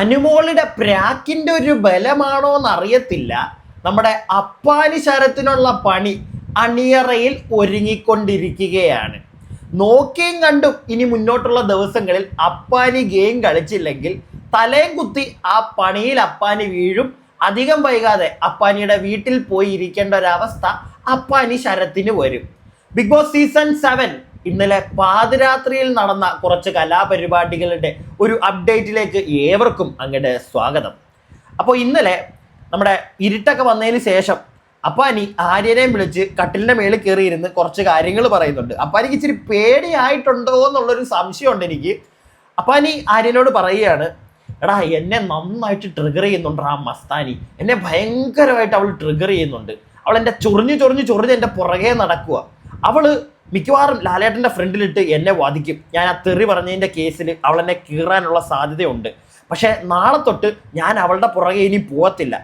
അനുമോളുടെ പ്രാക്കിന്റെ ഒരു ബലമാണോ എന്നറിയത്തില്ല നമ്മുടെ അപ്പാനി ശരത്തിനുള്ള പണി അണിയറയിൽ ഒരുങ്ങിക്കൊണ്ടിരിക്കുകയാണ്. നോക്കിയും കണ്ടും ഇനി മുന്നോട്ടുള്ള ദിവസങ്ങളിൽ അപ്പാനി ഗെയിം കളിച്ചില്ലെങ്കിൽ തലയും കുത്തി ആ പണിയിൽ അപ്പാനി വീഴും. അധികം വൈകാതെ അപ്പാനിയുടെ വീട്ടിൽ പോയി ഇരിക്കേണ്ട ഒരവസ്ഥ അപ്പാനി ശരത്തിന് വരും. ബിഗ് ബോസ് സീസൺ സെവൻ ഇന്നലെ പാതിരാത്രിയിൽ നടന്ന കുറച്ച് കലാപരിപാടികളുടെ ഒരു അപ്ഡേറ്റിലേക്ക് ഏവർക്കും അങ്ങയുടെ സ്വാഗതം. അപ്പോൾ ഇന്നലെ നമ്മുടെ ഇരുട്ടൊക്കെ വന്നതിന് ശേഷം അപ്പാനി ആര്യനെയും വിളിച്ച് കട്ടിലിന്റെ മേളിൽ കയറിയിരുന്ന് കുറച്ച് കാര്യങ്ങൾ പറയുന്നുണ്ട്. അപ്പാനിക്ക് ഇച്ചിരി പേടിയായിട്ടുണ്ടോ എന്നുള്ളൊരു സംശയമുണ്ട് എനിക്ക്. അപ്പാനി ആര്യനോട് പറയുകയാണ് എടാ എന്നെ നന്നായിട്ട് ട്രിഗർ ചെയ്യുന്നുണ്ട് ആ മസ്താനി? എന്നെ ഭയങ്കരമായിട്ട് അവൾ ട്രിഗർ ചെയ്യുന്നുണ്ട്. അവൾ എന്റെ ചൊറിഞ്ഞ് ചൊറിഞ്ഞ് ചൊറിഞ്ഞ് എന്റെ പുറകെ നടക്കുക അവൾ മിക്കവാറും ലാലേട്ടന്റെ ഫ്രണ്ടിലിട്ട് എന്നെ വാദിക്കും. ഞാൻ ആ തെറി പറഞ്ഞതിന്റെ കേസിൽ അവൾ എന്നെ കീറാനുള്ള സാധ്യതയുണ്ട്. പക്ഷേ നാളെ തൊട്ട് ഞാൻ അവളുടെ പുറകെ ഇനി പോകത്തില്ല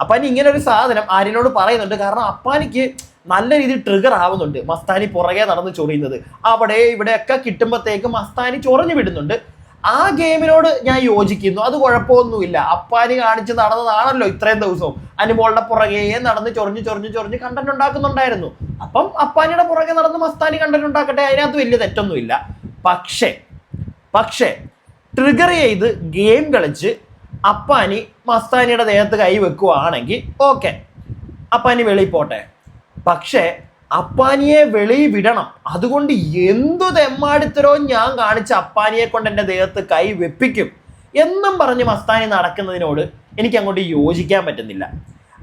അപ്പാനി ഇങ്ങനെ ഒരു സാധനം ആര്യനോട് പറയുന്നുണ്ട്. കാരണം അപ്പാനിക്ക് നല്ല രീതിയിൽ ട്രിഗർ ആവുന്നുണ്ട്. മസ്താനി പുറകെ നടന്ന് ചൊറിയുന്നത്. അവിടെ ഇവിടെയൊക്കെ കിട്ടുമ്പോഴത്തേക്ക് മസ്താനി ചൊറിഞ്ഞു വിടുന്നുണ്ട്. ആ ഗെയിമിനോട് ഞാൻ യോജിക്കുന്നു. അത് കുഴപ്പമൊന്നുമില്ല. അപ്പാനി കാണിച്ച് നടന്നതാണല്ലോ ഇത്രയും ദിവസവും അനുമോളുടെ പുറകെ നടന്ന് ചൊറിഞ്ഞ് ചൊറിഞ്ഞ് ചൊറിഞ്ഞ് കണ്ടന്റ് ഉണ്ടാക്കുന്നുണ്ടായിരുന്നു. അപ്പം അപ്പാനിയുടെ പുറകെ നടന്ന് മസ്താനി കണ്ടന്റ് ഉണ്ടാക്കട്ടെ അതിനകത്ത് വലിയ തെറ്റൊന്നുമില്ല. പക്ഷേ പക്ഷേ ട്രിഗർ ചെയ്ത് ഗെയിം കളിച്ച് അപ്പാനി മസ്താനിയുടെ ദേഹത്ത് കൈ വെക്കുവാണെങ്കിൽ ഓക്കെ അപ്പാനി വെളിയിൽ പോട്ടെ. പക്ഷേ അപ്പാനിയെ വെളി വിടണം. അതുകൊണ്ട് എന്തു തെമ്മാടിത്തരവും ഞാൻ കാണിച്ച അപ്പാനിയെ കൊണ്ട് എന്റെ ദേഹത്ത് കൈ വെപ്പിക്കും. എന്നും പറഞ്ഞ് മസ്താനി നടക്കുന്നതിനോട് എനിക്ക് അങ്ങോട്ട് യോജിക്കാൻ പറ്റുന്നില്ല.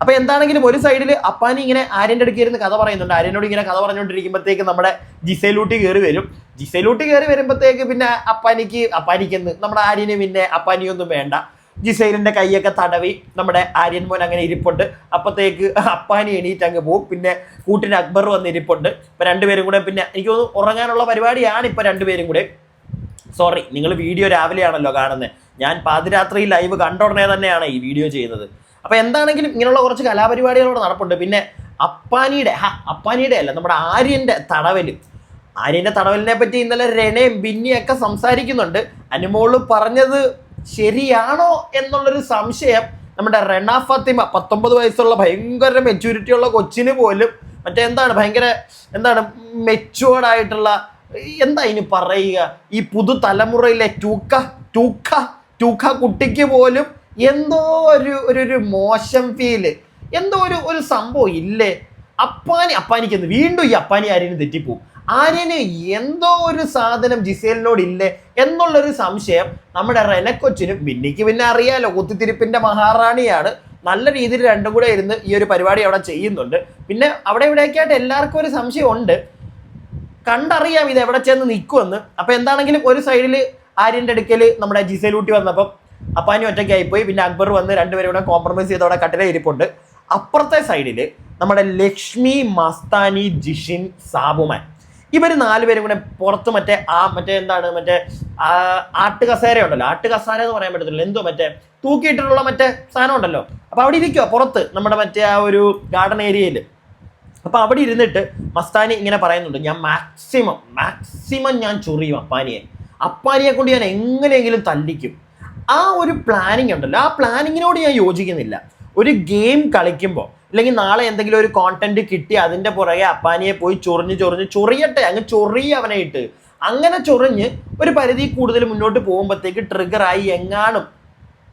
അപ്പൊ എന്താണെങ്കിലും ഒരു സൈഡിൽ അപ്പാനി ഇങ്ങനെ ആര്യന്റെ അടുക്ക് ഇരുന്ന് കഥ പറയുന്നുണ്ട്. ആര്യനോട് ഇങ്ങനെ കഥ പറഞ്ഞുകൊണ്ടിരിക്കുമ്പോഴത്തേക്ക് നമ്മുടെ ജിസയിലൂട്ടി കയറി വരും. ജിസയിലൂട്ടി കയറി വരുമ്പോഴത്തേക്ക് പിന്നെ അപ്പാനിക്ക് അപ്പാനിക്കെന്ന് നമ്മുടെ ആര്യന് പിന്നെ അപ്പാനിയൊന്നും വേണ്ട. ജിസൈലിന്റെ കൈയൊക്കെ തടവി നമ്മുടെ ആര്യൻ മോൻ അങ്ങനെ ഇരിപ്പുണ്ട്. അപ്പത്തേക്ക് അപ്പാനി എണീറ്റ് അങ്ങ് പോകും പിന്നെ കൂട്ടിന് അക്ബർ വന്ന് ഇരിപ്പുണ്ട്. ഇപ്പൊ രണ്ടുപേരും കൂടെ പിന്നെ എനിക്ക് തോന്നുന്നു ഉറങ്ങാനുള്ള പരിപാടിയാണ് ഇപ്പൊ രണ്ടുപേരും കൂടെ. സോറി നിങ്ങൾ വീഡിയോ രാവിലെയാണല്ലോ കാണുന്നത് ഞാൻ പാതിരാത്രി ലൈവ് കണ്ട ഉടനെ തന്നെയാണ് ഈ വീഡിയോ ചെയ്യുന്നത്. അപ്പൊ എന്താണെങ്കിലും ഇങ്ങനെയുള്ള കുറച്ച് കലാപരിപാടികളോട് നടപ്പുണ്ട്. പിന്നെ അപ്പാനിയുടെ ഹാ അപ്പാനിയുടെ അല്ല നമ്മുടെ ആര്യന്റെ തടവൽ. ആര്യന്റെ തടവലിനെ പറ്റി ഇന്നലെ രണയും ബിന്നിയൊക്കെ സംസാരിക്കുന്നുണ്ട്. അനുമോൾ പറഞ്ഞത് ശരിയാണോ എന്നുള്ളൊരു സംശയം നമ്മുടെ റെണ ഫത്തിമ പത്തൊമ്പത് വയസ്സുള്ള ഭയങ്കര മെച്യൂരിറ്റി ഉള്ള കൊച്ചിന് പോലും മറ്റേ എന്താണ് ഭയങ്കര എന്താണ് മെച്ചുവേർഡ് ആയിട്ടുള്ള എന്താ ഇനി പറയുക? ഈ പുതുതലമുറയിലെ ടൂക്ക ടൂക്ക ടൂക്ക കുട്ടിക്ക് പോലും എന്തോ ഒരു ഒരു ഒരു മോശം ഫീൽ എന്തോ ഒരു ഒരു സംഭവം ഇല്ലേ? അപ്പാനി അപ്പാനിക്ക് വീണ്ടും ഈ അപ്പാനി ആരെയും തെറ്റിപ്പോവും. ആര്യന് എന്തോ ഒരു സാധനം ജിസേലിനോട് ഇല്ലേ എന്നുള്ളൊരു സംശയം നമ്മുടെ റെനക്കൊച്ചിനും ബിന്നിക്ക് പിന്നെ അറിയാലോ കുത്തിത്തിരിപ്പിന്റെ മഹാറാണിയാണ്. നല്ല രീതിയിൽ രണ്ടും കൂടെ ഇരുന്ന് ഈ ഒരു പരിപാടി അവിടെ ചെയ്യുന്നുണ്ട്. പിന്നെ അവിടെ ഇവിടേക്കായിട്ട് എല്ലാവർക്കും ഒരു സംശയം ഉണ്ട് കണ്ടറിയാം ഇത് എവിടെ ചെന്ന് നിൽക്കുമെന്ന് അപ്പൊ എന്താണെങ്കിലും ഒരു സൈഡിൽ ആര്യന്റെ അടുക്കൽ നമ്മുടെ ജിസേലൂട്ടി വന്നപ്പം അപ്പാനി ഒറ്റയ്ക്കായി പോയി പിന്നെ അക്ബർ വന്ന് രണ്ടുപേരും കൂടെ കോംപ്രമൈസ് ചെയ്ത് അവിടെ കട്ടിലെ ഇരിപ്പുണ്ട്. അപ്പുറത്തെ സൈഡിൽ നമ്മുടെ ലക്ഷ്മി മസ്താനി ജിഷിൻ സാബുമാൻ. ഇവർ നാലുപേരും കൂടെ പുറത്ത് മറ്റേ ആ മറ്റേ എന്താണ് മറ്റേ ആട്ടുകസേര ആട്ട് കസേര ഉണ്ടല്ലോ. ആട്ടുകസേര എന്ന് പറയാൻ പറ്റത്തില്ല. എന്തോ മറ്റേ തൂക്കിയിട്ടിട്ടുള്ള മറ്റേ സാധനം ഉണ്ടല്ലോ. അപ്പൊ അവിടെ ഇരിക്കുക പുറത്ത് നമ്മുടെ മറ്റേ ആ ഒരു ഗാർഡൻ ഏരിയയിൽ അപ്പൊ അവിടെ ഇരുന്നിട്ട് മസ്താനി ഇങ്ങനെ പറയുന്നുണ്ട് ഞാൻ മാക്സിമം മാക്സിമം ഞാൻ ചൊറിയും അപ്പാനിയെ. അപ്പാനിയെ കൊണ്ട് ഞാൻ എങ്ങനെയെങ്കിലും തല്ലിക്കും. ആ ഒരു പ്ലാനിങ് ഉണ്ടല്ലോ. ആ പ്ലാനിങ്ങിനോട് ഞാൻ യോജിക്കുന്നില്ല. ഒരു ഗെയിം കളിക്കുമ്പോൾ അല്ലെങ്കിൽ നാളെ എന്തെങ്കിലും ഒരു കോണ്ടന്റ് കിട്ടി അതിന്റെ പുറകെ അപ്പാനിയെ പോയി ചൊറിഞ്ഞ് ചൊറിഞ്ഞ് ചൊറിയട്ടെ അങ്ങ് ചൊറി അവനെ ഇട്ട്. അങ്ങനെ ചൊറിഞ്ഞ് ഒരു പരിധി കൂടുതൽ മുന്നോട്ട് പോകുമ്പോഴത്തേക്ക് ട്രിഗറായി എങ്ങാനും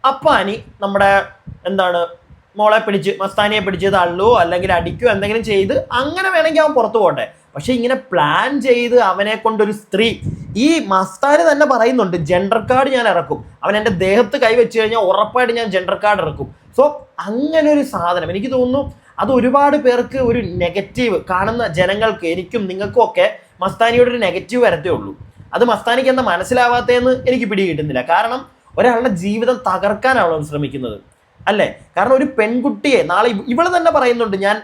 അപ്പാനി നമ്മുടെ എന്താണ് മോളെ പിടിച്ച് മസ്താനിയെ പിടിച്ച് തള്ളുവോ അല്ലെങ്കിൽ അടിക്കുവോ എന്തെങ്കിലും ചെയ്ത് അങ്ങനെ വേണമെങ്കിൽ അവൻ പുറത്തു പോട്ടെ പക്ഷെ ഇങ്ങനെ പ്ലാൻ ചെയ്ത് അവനെ കൊണ്ടൊരു സ്ത്രീ ഈ മസ്താര് തന്നെ പറയുന്നുണ്ട് ജെൻഡർ കാർഡ് ഞാൻ ഇറക്കും. അവൻ എന്റെ ദേഹത്ത് കൈവച്ച് കഴിഞ്ഞാൽ ഉറപ്പായിട്ട് ഞാൻ ജെൻഡർ കാർഡ് ഇറക്കും. സോ അങ്ങനെ ഒരു സാധനം. എനിക്ക് തോന്നുന്നു അത് ഒരുപാട് പേർക്ക് ഒരു നെഗറ്റീവ് കാണുന്ന ജനങ്ങൾക്ക് എനിക്കും നിങ്ങൾക്കും ഒക്കെ മസ്താനിയോട് ഒരു നെഗറ്റീവ് വരത്തേ ഉള്ളൂ. അത് മസ്താനിക്ക് എന്താ മനസ്സിലാവാത്തതെന്ന് എനിക്ക് പിടി കിട്ടുന്നില്ല കാരണം ഒരാളുടെ ജീവിതം തകർക്കാനാണ് ശ്രമിക്കുന്നത്. അല്ലേ? കാരണം ഒരു പെൺകുട്ടിയെ നാളെ ഇവൾ തന്നെ പറയുന്നുണ്ട് ഞാൻ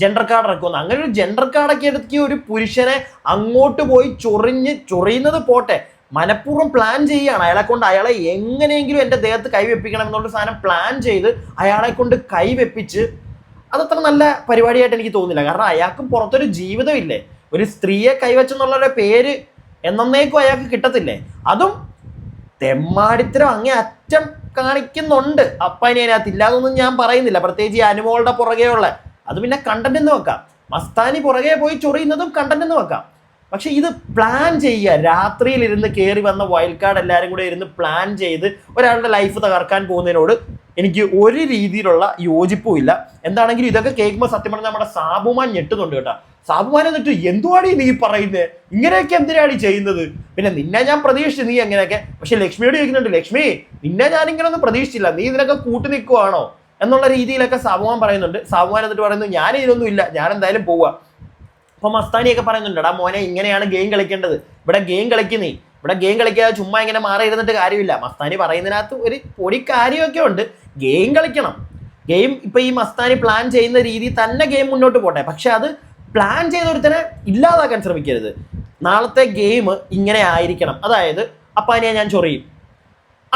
ജെൻഡർ കാർഡ് ഇറക്കുമെന്ന്. അങ്ങനെ ഒരു ജെൻഡർ കാർഡൊക്കെ എടുക്കിയ ഒരു പുരുഷനെ അങ്ങോട്ട് പോയി ചൊറിഞ്ഞ് ചൊറിയുന്നത് പോട്ടെ. മനഃപൂർവം പ്ലാൻ ചെയ്യുകയാണ്. അയാളെ കൊണ്ട് അയാളെ എങ്ങനെയെങ്കിലും എന്റെ ദേഹത്ത് കൈവെപ്പിക്കണം എന്നുള്ള സാധനം പ്ലാൻ ചെയ്ത് അയാളെ കൊണ്ട് കൈവെപ്പിച്ച് അതത്ര നല്ല പരിപാടിയായിട്ട് എനിക്ക് തോന്നുന്നില്ല. കാരണം അയാൾക്ക് പുറത്തൊരു ജീവിതം ഇല്ലേ? ഒരു സ്ത്രീയെ കൈവച്ചെന്നുള്ളൊരു പേര് എന്നേക്കും അയാൾക്ക് കിട്ടത്തില്ലേ? അതും തെമ്മാടിത്തരം അങ്ങേ അറ്റം കാണിക്കുന്നുണ്ട്. അപ്പനെ അതിനകത്ത് ഇല്ലാതൊന്നും ഞാൻ പറയുന്നില്ല. പ്രത്യേകിച്ച് ഈ അനുമോളുടെ പുറകെയുള്ള അത് പിന്നെ കണ്ടന്റ് എന്ന് വെക്കാം. മസ്താനി പുറകെ പോയി ചൊറിയുന്നതും കണ്ടന്റ് എന്ന് വെക്കാം. പക്ഷെ ഇത് പ്ലാൻ ചെയ്യുക. രാത്രിയിൽ ഇരുന്ന് കയറി വന്ന വൈൽഡ് കാർഡ് എല്ലാവരും കൂടെ ഇരുന്ന് പ്ലാൻ ചെയ്ത് ഒരാളുടെ ലൈഫ് തകർക്കാൻ പോകുന്നതിനോട് എനിക്ക് ഒരു രീതിയിലുള്ള യോജിപ്പും ഇല്ല. എന്താണെങ്കിലും ഇതൊക്കെ കേൾക്കുമ്പോൾ സത്യം പറഞ്ഞാൽ നമ്മുടെ സാബുമാൻ ഞെട്ടുന്നുണ്ട് കേട്ടോ. സാബുമാൻ എന്നിട്ട് എന്തുവാടി നീ പറയുന്നത് ഇങ്ങനെയൊക്കെ എന്തിനാണ് ചെയ്യുന്നത്? പിന്നെ നിന്നെ ഞാൻ പ്രതീക്ഷിച്ചു നീ എങ്ങനെയൊക്കെ? പക്ഷെ ലക്ഷ്മിയോട് ചോദിക്കുന്നുണ്ട് ലക്ഷ്മി നിന്നെ ഞാൻ ഇങ്ങനെ ഒന്നും പ്രതീക്ഷിച്ചില്ല. നീ ഇതിനൊക്കെ കൂട്ടു നിൽക്കുവാണോ എന്നുള്ള രീതിയിലൊക്കെ സാബുമാൻ പറയുന്നുണ്ട്. സാബുമാൻ എന്നിട്ട് പറയുന്നു ഞാൻ ഇതിനൊന്നും ഇല്ല. ഞാൻ എന്തായാലും പോവാ. അപ്പൊ മസ്താനിയൊക്കെ പറയുന്നുണ്ട് എടാ മോനെ ഇങ്ങനെയാണ് ഗെയിം കളിക്കേണ്ടത്. ഇവിടെ ഗെയിം കളിക്കുന്നേ ഇവിടെ ഗെയിം കളിക്കാതെ ചുമ്മാ ഇങ്ങനെ മാറി ഇരുന്നിട്ട് കാര്യമില്ല. മസ്താനി പറയുന്നതിനകത്ത് ഒരു പൊടി കാര്യമൊക്കെ ഉണ്ട്. ഗെയിം കളിക്കണം. ഗെയിം ഇപ്പൊ ഈ മസ്താനി പ്ലാൻ ചെയ്യുന്ന രീതി തന്നെ ഗെയിം മുന്നോട്ട് പോട്ടെ. പക്ഷെ അത് പ്ലാൻ ചെയ്ത ഒരുത്തനെ ഇല്ലാതാക്കാൻ ശ്രമിക്കരുത്. നാളത്തെ ഗെയിം ഇങ്ങനെ ആയിരിക്കണം. അതായത് അപ്പാനിയെ ഞാൻ ചൊറിയും.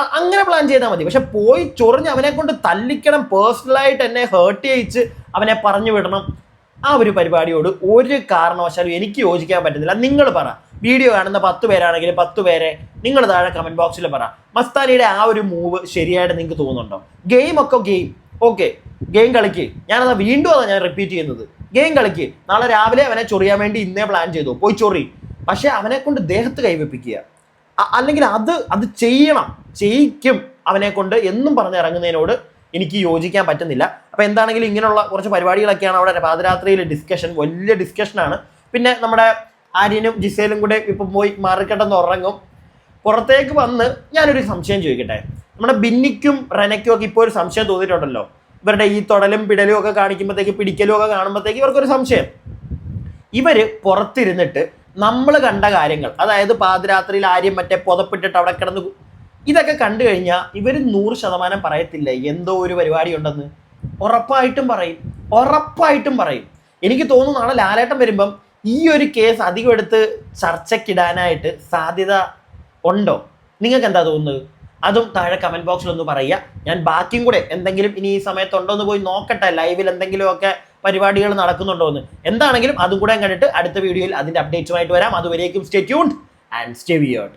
അങ്ങനെ പ്ലാൻ ചെയ്താൽ മതി. പക്ഷെ പോയി ചൊറിഞ്ഞ് അവനെ കൊണ്ട് തല്ലിക്കണം പേഴ്സണലായിട്ട് എന്നെ ഹേർട്ട് ചെയ്യിച്ച് അവനെ പറഞ്ഞു വിടണം. ആ ഒരു പരിപാടിയോട് ഒരു കാരണവശാലും എനിക്ക് യോജിക്കാൻ പറ്റുന്നില്ല. നിങ്ങൾ പറ. വീഡിയോ കാണുന്ന പത്ത് പേരാണെങ്കിൽ പത്ത് പേരെ നിങ്ങൾ താഴെ കമന്റ് ബോക്സിൽ പറ. മസ്താനിയുടെ ആ ഒരു മൂവ് ശരിയായിട്ട് നിങ്ങൾക്ക് തോന്നുന്നുണ്ടോ? ഗെയിം ഒക്കെ ഗെയിം ഓക്കെ ഗെയിം കളിക്ക്. ഞാനത് വീണ്ടും അതാണ് ഞാൻ റിപ്പീറ്റ് ചെയ്യുന്നത്. ഗെയിം കളിക്ക്. നാളെ രാവിലെ അവനെ ചൊറിയാൻ വേണ്ടി ഇന്നേ പ്ലാൻ ചെയ്തു. പോയി ചൊറി. പക്ഷേ അവനെ കൊണ്ട് ദേഹത്ത് കൈവെപ്പിക്കുക. അല്ലെങ്കിൽ അത് അത് ചെയ്യണം. ചെയ്യിക്കും അവനെ കൊണ്ട് എന്നും പറഞ്ഞ് ഇറങ്ങുന്നതിനോട് എനിക്ക് യോജിക്കാൻ പറ്റുന്നില്ല. അപ്പൊ എന്താണെങ്കിലും ഇങ്ങനെയുള്ള കുറച്ച് പരിപാടികളൊക്കെയാണ് അവിടെ പാതിരാത്രിയിൽ ഡിസ്കഷൻ വലിയ ഡിസ്കഷനാണ് പിന്നെ നമ്മുടെ ആര്യനും ജിസേലും കൂടെ ഇപ്പൊ പോയി മാറിക്കെട്ടെന്ന് ഉറങ്ങും. പുറത്തേക്ക് വന്ന് ഞാനൊരു സംശയം ചോദിക്കട്ടെ? നമ്മുടെ ബിന്നിക്കും റെനയ്ക്കും ഒക്കെ ഇപ്പോൾ ഒരു സംശയം തോന്നിയിട്ടുണ്ടല്ലോ. ഇവരുടെ ഈ തൊടലും പിടലും ഒക്കെ കാണിക്കുമ്പോഴത്തേക്ക് പിടിക്കലും ഒക്കെ കാണുമ്പോഴത്തേക്ക് ഇവർക്കൊരു സംശയം. ഇവർ പുറത്തിരുന്നിട്ട് നമ്മൾ കണ്ട കാര്യങ്ങൾ. അതായത് പാതിരാത്രിയിൽ ആര്യം മറ്റേ പുതപ്പിട്ടിട്ട് അവിടെ കിടന്ന് ഇതൊക്കെ കണ്ടു കഴിഞ്ഞാൽ ഇവർ നൂറ് ശതമാനം പറയത്തില്ല? എന്തോ ഒരു പരിപാടി ഉണ്ടെന്ന്. ഉറപ്പായിട്ടും പറയും. ഉറപ്പായിട്ടും പറയും. എനിക്ക് തോന്നുന്നു നാളെ ലാലേട്ടം വരുമ്പം ഈ ഒരു കേസ് അധികം എടുത്ത് ചർച്ചക്കിടാനായിട്ട് സാധ്യത ഉണ്ടോ? നിങ്ങൾക്ക് എന്താ തോന്നുന്നത്? അതും താഴെ കമന്റ് ബോക്സിലൊന്ന് പറയുക. ഞാൻ ബാക്കിയും കൂടെ എന്തെങ്കിലും ഇനി ഈ സമയത്തുണ്ടോ എന്ന് പോയി നോക്കട്ടെ. ലൈവിൽ എന്തെങ്കിലുമൊക്കെ പരിപാടികൾ നടക്കുന്നുണ്ടോ എന്ന്. എന്താണെങ്കിലും അതും കൂടെ കണ്ടിട്ട് അടുത്ത വീഡിയോയിൽ അതിന്റെ അപ്ഡേറ്റ്സുമായിട്ട് വരാം. അതുവരേക്കും stay tuned and stay weird